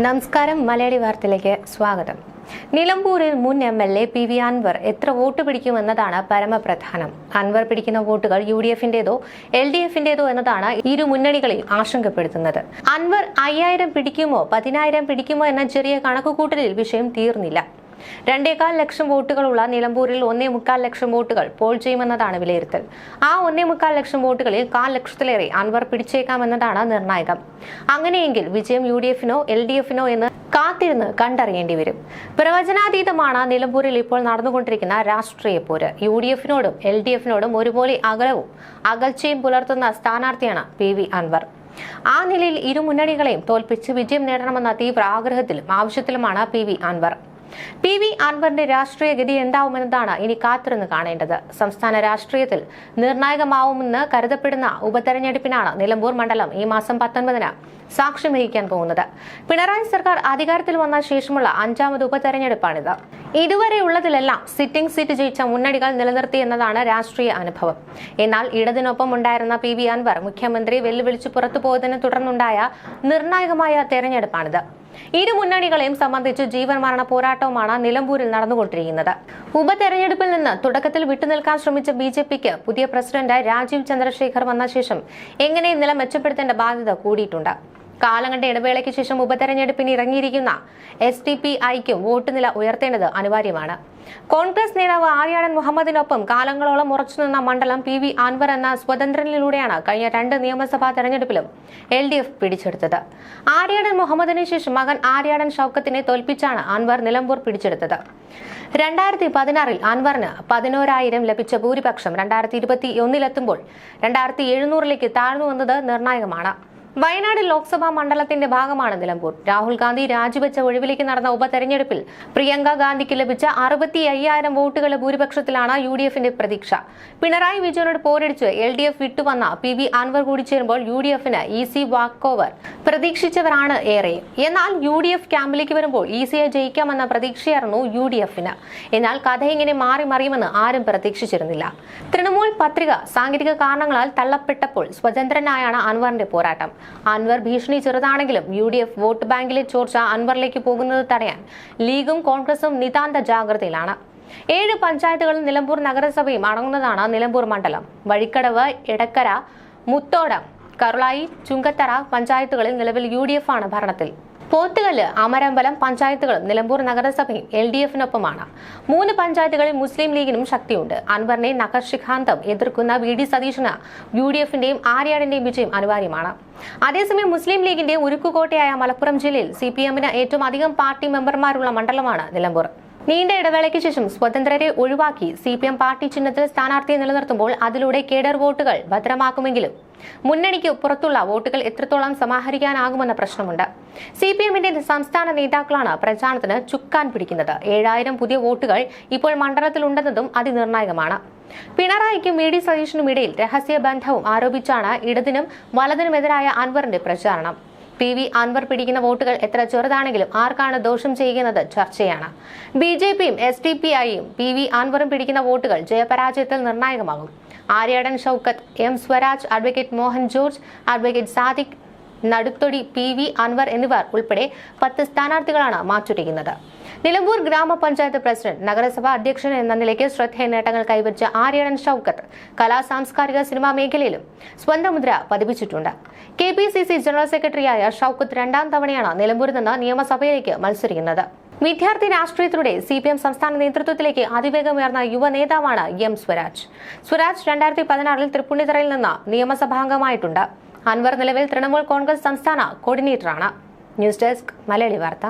നമസ്കാരം മലയാളി വാർത്തയിലേക്ക് സ്വാഗതം. നിലമ്പൂരിൽ മുൻ M L A P V Anvar എത്ര വോട്ട് പിടിക്കുമെന്നതാണ് പരമപ്രധാനം. അൻവർ പിടിക്കുന്ന വോട്ടുകൾ യു ഡി എഫിന്റേതോ എൽ ഡി എഫിന്റേതോ എന്നതാണ് ഇരു മുന്നണികളെയും ആശങ്കപ്പെടുത്തുന്നത്. അൻവർ അയ്യായിരം പിടിക്കുമോ പതിനായിരം പിടിക്കുമോ എന്ന ചെറിയ കണക്കുകൂട്ടലിൽ വിഷയം തീർന്നില്ല. രണ്ടേകാൽ ലക്ഷം വോട്ടുകളുള്ള നിലമ്പൂരിൽ ഒന്നേ മുക്കാൽ ലക്ഷം വോട്ടുകൾ പോൾ ചെയ്യുമെന്നതാണ് വിലയിരുത്തൽ. ആ ഒന്നേ മുക്കാൽ ലക്ഷം വോട്ടുകളിൽ കാൽ ലക്ഷത്തിലേറെ അൻവർ പിടിച്ചേക്കാമെന്നതാണ് നിർണായകം. അങ്ങനെയെങ്കിൽ വിജയം യു ഡി എഫിനോ എൽ ഡി എഫിനോ എന്ന് കാത്തിരുന്ന് കണ്ടറിയേണ്ടി വരും. പ്രവചനാതീതമാണ് നിലമ്പൂരിൽ ഇപ്പോൾ നടന്നുകൊണ്ടിരിക്കുന്ന രാഷ്ട്രീയ പോര്. യു ഡി എഫിനോടും എൽ ഡി എഫിനോടും ഒരുപോലെ അകലവും അകൽച്ചയും പുലർത്തുന്ന സ്ഥാനാർത്ഥിയാണ് പി വി അൻവർ. ആ നിലയിൽ ഇരു മുന്നണികളെയും തോൽപ്പിച്ച് വിജയം നേടണമെന്ന തീവ്ര ആഗ്രഹത്തിലും ആവശ്യത്തിലുമാണ് P V Anvar. P V അൻവറിന്റെ രാഷ്ട്രീയ ഗതി എന്താവുമെന്നതാണ് ഇനി കാത്തിരുന്ന് കാണേണ്ടത്. സംസ്ഥാന രാഷ്ട്രീയത്തിൽ നിർണായകമാവുമെന്ന് കരുതപ്പെടുന്ന ഉപതെരഞ്ഞെടുപ്പിനാണ് നിലമ്പൂർ മണ്ഡലം ഈ മാസം പത്തൊൻപതിന് സാക്ഷ്യം വഹിക്കാൻ പോകുന്നത്. പിണറായി സർക്കാർ അധികാരത്തിൽ വന്ന ശേഷമുള്ള അഞ്ചാമത് ഉപതെരഞ്ഞെടുപ്പാണിത്. ഇതുവരെ ഉള്ളതിലെല്ലാം സിറ്റിംഗ് സീറ്റ് ജയിച്ച മുന്നണികൾ നിലനിർത്തി എന്നതാണ് രാഷ്ട്രീയ അനുഭവം. എന്നാൽ ഇടതിനൊപ്പം ഉണ്ടായിരുന്ന പി വി അൻവർ മുഖ്യമന്ത്രി വെല്ലുവിളിച്ച് പുറത്തുപോയതിനെ തുടർന്നുണ്ടായ നിർണായകമായ തെരഞ്ഞെടുപ്പാണിത്. ഇരു മുന്നണികളെയും സംബന്ധിച്ച് ജീവൻ മരണ പോരാട്ടവുമാണ് നിലമ്പൂരിൽ നടന്നുകൊണ്ടിരിക്കുന്നത്. ഉപതെരഞ്ഞെടുപ്പിൽ നിന്ന് തുടക്കത്തിൽ വിട്ടുനിൽക്കാൻ ശ്രമിച്ച ബി ജെ പിക്ക് പുതിയ പ്രസിഡന്റ് രാജീവ് ചന്ദ്രശേഖർ വന്ന ശേഷം എങ്ങനെ നില മെച്ചപ്പെടുത്തേണ്ട ബാധ്യത കൂടിയിട്ടുണ്ട്? കാലങ്ങളുടെ ഇടവേളയ്ക്ക് ശേഷം ഉപതെരഞ്ഞെടുപ്പിന് ഇറങ്ങിയിരിക്കുന്ന എസ് ഡി പി ഐക്കും വോട്ട് നില ഉയർത്തേണ്ടത് അനിവാര്യമാണ്. കോൺഗ്രസ് നേതാവ് ആര്യാടൻ മുഹമ്മദിനൊപ്പം കാലങ്ങളോളം ഉറച്ചുനിന്ന മണ്ഡലം പി വി അൻവർ എന്ന സ്വതന്ത്രനിലൂടെയാണ് കഴിഞ്ഞ രണ്ട് നിയമസഭാ തെരഞ്ഞെടുപ്പിലും എൽ ഡി എഫ് പിടിച്ചെടുത്തത്. ആര്യാടൻ മുഹമ്മദിന് ശേഷം മകൻ ആര്യാടൻ ഷൌക്കത്തിനെ തോൽപ്പിച്ചാണ് അൻവർ നിലമ്പൂർ പിടിച്ചെടുത്തത്. രണ്ടായിരത്തി പതിനാറിൽ അൻവറിന് പതിനോരായിരം ലഭിച്ച ഭൂരിപക്ഷം രണ്ടായിരത്തി ഇരുപത്തി ഒന്നിലെത്തുമ്പോൾ രണ്ടായിരത്തി എഴുന്നൂറിലേക്ക് താഴ്ന്നു വന്നത് നിർണായകമാണ്. വയനാട് ലോക്സഭാ മണ്ഡലത്തിന്റെ ഭാഗമാണ് നിലമ്പൂർ. രാഹുൽ ഗാന്ധി രാജിവെച്ച ഒഴിവിലേക്ക് നടന്ന ഉപതെരഞ്ഞെടുപ്പിൽ പ്രിയങ്ക ഗാന്ധിക്ക് ലഭിച്ച അറുപത്തി അയ്യായിരം വോട്ടുകളുടെ ഭൂരിപക്ഷത്തിലാണ് യു ഡി എഫിന്റെ പ്രതീക്ഷ. പിണറായി വിജയനോട് പോരടിച്ച് എൽ ഡി എഫ് വിട്ടുവന്ന പി വി അൻവർ കൂടി ചേരുമ്പോൾ യു ഡി എഫിന് ഈസി വാക്ക് ഓവർ പ്രതീക്ഷിച്ചവരാണ് ഏറെ. എന്നാൽ യു ഡി എഫ് ക്യാമ്പിലേക്ക് വരുമ്പോൾ ഇസിയെ ജയിക്കാമെന്ന പ്രതീക്ഷയായിരുന്നു യു ഡി എഫിന് എന്നാൽ കഥ ഇങ്ങനെ മാറി മറിയുമെന്ന് ആരും പ്രതീക്ഷിച്ചിരുന്നില്ല. തൃണമൂൽ പത്രിക സാങ്കേതിക കാരണങ്ങളാൽ തള്ളപ്പെട്ടപ്പോൾ സ്വതന്ത്രനായാണ് അൻവറിന്റെ പോരാട്ടം. അൻവർ ഭീഷണി ചെറുതാണെങ്കിലും യു ഡി എഫ് വോട്ട് ബാങ്കിലെ ചോർച്ച അൻവറിലേക്ക് പോകുന്നത് തടയാൻ ലീഗും കോൺഗ്രസും നിതാന്ത ജാഗ്രതയിലാണ്. ഏഴ് പഞ്ചായത്തുകളും നിലമ്പൂർ നഗരസഭയും അടങ്ങുന്നതാണ് നിലമ്പൂർ മണ്ഡലം. വഴിക്കടവ് എടക്കര മുത്തോടം കരുളായി ചുങ്കത്തറ പഞ്ചായത്തുകളിൽ നിലവിൽ യു ആണ് ഭരണത്തിൽ. പോത്തുകല്ല് അമരമ്പലം പഞ്ചായത്തുകളും നിലമ്പൂർ നഗരസഭയും എൽ ഡി എഫിനൊപ്പമാണ്. മൂന്ന് പഞ്ചായത്തുകളിൽ മുസ്ലിം ലീഗിനും ശക്തിയുണ്ട്. അൻവറിനെ നഖർഷിഖാന്തം എതിർക്കുന്ന വി ഡി സതീശന് യു ഡി എഫിന്റെയും ആര്യാടിന്റെയും വിജയം അനിവാര്യമാണ്. അതേസമയം മുസ്ലിം ലീഗിന്റെ ഉരുക്കുകോട്ടയായ മലപ്പുറം ജില്ലയിൽ സി പി എമ്മിന് ഏറ്റവും അധികം പാർട്ടി മെമ്പർമാരുള്ള മണ്ഡലമാണ് നിലമ്പൂർ. നീണ്ട ഇടവേളയ്ക്ക് ശേഷം സ്വതന്ത്രരെ ഒഴിവാക്കി സി പി എം പാർട്ടി ചിഹ്നത്തിൽ സ്ഥാനാർത്ഥിയെ നിലനിർത്തുമ്പോൾ അതിലൂടെ കേഡർ വോട്ടുകൾ ഭദ്രമാക്കുമെങ്കിലും മുന്നണിക്ക് പുറത്തുള്ള വോട്ടുകൾ എത്രത്തോളം സമാഹരിക്കാനാകുമെന്ന പ്രശ്നമുണ്ട്. സി പി എമ്മിന്റെ സംസ്ഥാന നേതാക്കളാണ് പ്രചാരണത്തിന് ചുക്കാൻ പിടിക്കുന്നത്. ഏഴായിരം പുതിയ വോട്ടുകൾ ഇപ്പോൾ മണ്ഡലത്തിലുണ്ടെന്നതും അതിനിർണായകമാണ്. പിണറായിക്കും വി ഡി സതീഷിനും ഇടയിൽ രഹസ്യ ബന്ധവും ആരോപിച്ചാണ് ഇടതിനും വലതിനുമെതിരായ അൻവറിന്റെ പ്രചാരണം. പി വി അൻവർ പിടിക്കുന്ന വോട്ടുകൾ എത്ര ചെറുതാണെങ്കിലും ആർക്കാണ് ദോഷം ചെയ്യുന്നത് ചർച്ചയാണ്. ബി ജെ പിയും എസ് ഡി പി ഐയും പി വി അൻവറും പിടിക്കുന്ന വോട്ടുകൾ ജയപരാജയത്തിൽ നിർണായകമാകും. Aryadan Shoukath M Swaraj advocate Mohan George advocate Sadiq Naduthodi P V Anvar എന്നിവർ ഉൾപ്പെടെ പത്ത് സ്ഥാനാർത്ഥികളാണ് മാറ്റുരയ്ക്കുന്നത് നിലമ്പൂർ ഗ്രാമപഞ്ചായത്ത് പ്രസിഡന്റ് നഗരസഭാ അധ്യക്ഷൻ എന്ന നിലയ്ക്ക് ശ്രദ്ധേയ നേട്ടങ്ങൾ കൈവരിച്ച ആര്യണൻ ഷൌക്കത്ത് കലാ സാംസ്കാരിക സിനിമാ മേഖലയിലും സ്വന്തം മുദ്ര പതിപ്പിച്ചിട്ടുണ്ട്. K P C C general സെക്രട്ടറിയായ ഷൌക്കത്ത് രണ്ടാം തവണയാണ് നിലമ്പൂരിൽ നിന്ന് നിയമസഭയിലേക്ക് മത്സരിക്കുന്നത്. വിദ്യാർത്ഥി രാഷ്ട്രീയത്തിലൂടെ സി പി എം സംസ്ഥാന നേതൃത്വത്തിലേക്ക് അതിവേഗമുയർന്ന യുവ നേതാവാണ് എം സ്വരാജ്. സ്വരാജ് രണ്ടായിരത്തി പതിനാറിൽ തൃപ്പൂണിത്തറയിൽ നിന്ന് നിയമസഭാംഗമായിട്ടുണ്ട് അൻവർ നിലവിൽ തൃണമൂൽ കോൺഗ്രസ് സംസ്ഥാന കോർഡിനേറ്ററാണ്. ന്യൂസ് ഡെസ്ക് മലയാളി വാർത്ത.